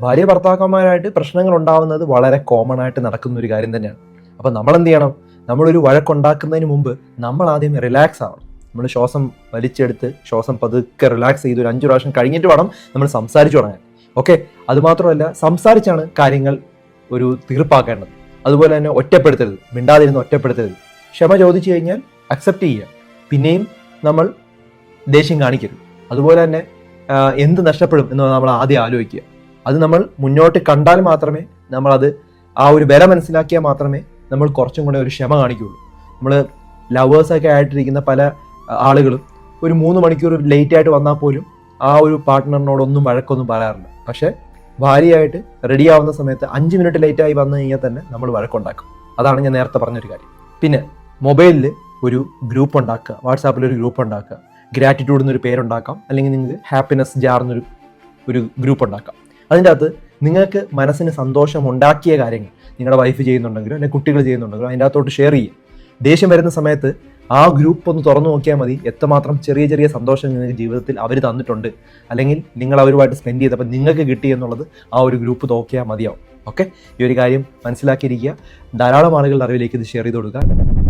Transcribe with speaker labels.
Speaker 1: ഭാര്യ ഭർത്താക്കന്മാരായിട്ട് പ്രശ്നങ്ങൾ ഉണ്ടാവുന്നത് വളരെ കോമൺ ആയിട്ട് നടക്കുന്ന ഒരു കാര്യം തന്നെയാണ്. അപ്പം നമ്മൾ എന്ത് ചെയ്യണം? നമ്മളൊരു വഴക്കുണ്ടാക്കുന്നതിന് മുമ്പ് നമ്മൾ ആദ്യം റിലാക്സ് ആവണം. നമ്മൾ ശ്വാസം വലിച്ചെടുത്ത് ശ്വാസം പതുക്കെ റിലാക്സ് ചെയ്ത് ഒരു അഞ്ച് പ്രാവശ്യം കഴിഞ്ഞിട്ട് വേണം നമ്മൾ സംസാരിച്ചു തുടങ്ങാൻ. ഓക്കെ അതുമാത്രമല്ല സംസാരിച്ചാണ് കാര്യങ്ങൾ ഒരു തീർപ്പാക്കേണ്ടത്. അതുപോലെ തന്നെ ഒറ്റപ്പെടുത്തരുത്. മിണ്ടാതിരുന്ന് ഒറ്റപ്പെടുത്തരുത്. ക്ഷമ ചോദിച്ചു കഴിഞ്ഞാൽ അക്സെപ്റ്റ് ചെയ്യുക. പിന്നെയും നമ്മൾ ദേഷ്യം കാണിക്കരുത്. അതുപോലെ തന്നെ എന്ത് നഷ്ടപ്പെടും എന്ന് നമ്മൾ ആദ്യം ആലോചിക്കുക. അത് നമ്മൾ മുന്നോട്ട് കണ്ടാൽ മാത്രമേ നമ്മളത് ആ ഒരു വില മനസ്സിലാക്കിയാൽ മാത്രമേ നമ്മൾ കുറച്ചും കൂടെ ഒരു ക്ഷമ കാണിക്കുകയുള്ളൂ. നമ്മൾ ലവേഴ്സൊക്കെ ആയിട്ടിരിക്കുന്ന പല ആളുകളും ഒരു മൂന്ന് മണിക്കൂർ ലേറ്റ് ആയിട്ട് വന്നാൽ പോലും ആ ഒരു പാർട്ട്ണറിനോടൊന്നും വഴക്കൊന്നും പറയാറില്ല. പക്ഷേ ഭാര്യയായിട്ട് റെഡി ആവുന്ന സമയത്ത് അഞ്ച് മിനിറ്റ് ലേറ്റായി വന്നു കഴിഞ്ഞാൽ തന്നെ നമ്മൾ വഴക്കുണ്ടാക്കും. അതാണ് ഞാൻ നേരത്തെ പറഞ്ഞൊരു കാര്യം. പിന്നെ മൊബൈലിൽ ഒരു ഗ്രൂപ്പ് ഉണ്ടാക്കുക വാട്സാപ്പിൽ ഒരു ഗ്രൂപ്പ് ഉണ്ടാക്കുക ഗ്രാറ്റിറ്റ്യൂഡ് എന്നൊരു പേരുണ്ടാക്കാം അല്ലെങ്കിൽ നിങ്ങൾക്ക് ഹാപ്പിനെസ് ജാർ എന്നൊരു ഒരു ഗ്രൂപ്പ് ഉണ്ടാക്കാം. അതിന്റെ അകത്ത് നിങ്ങൾക്ക് മനസ്സിന് സന്തോഷം ഉണ്ടാക്കിയ കാര്യങ്ങൾ നിങ്ങളുടെ വൈഫ് ചെയ്യുന്നുണ്ടെങ്കിലും അല്ലെങ്കിൽ കുട്ടികൾ ചെയ്യുന്നുണ്ടെങ്കിലും അതിന്റെ അകത്തോട്ട് ഷെയർ ചെയ്യുക ദേഷ്യം വരുന്ന സമയത്ത് ആ ഗ്രൂപ്പ് ഒന്ന് തുറന്നു നോക്കിയാൽ മതി. എത്രമാത്രം ചെറിയ ചെറിയ സന്തോഷം നിങ്ങൾക്ക് ജീവിതത്തിൽ അവർ തന്നിട്ടുണ്ട്. അല്ലെങ്കിൽ നിങ്ങൾ അവരുമായിട്ട് സ്പെൻഡ് ചെയ്തപ്പോൾ നിങ്ങൾക്ക് കിട്ടി എന്നുള്ളത് ആ ഒരു ഗ്രൂപ്പ് നോക്കിയാൽ മതിയാവും. ഓക്കെ ഈ ഒരു കാര്യം മനസ്സിലാക്കിയിരിക്കുക. ധാരാളം ആളുകളുടെ അറിവിലേക്ക് ഇത് ഷെയർ ചെയ്ത് കൊടുക്കുക.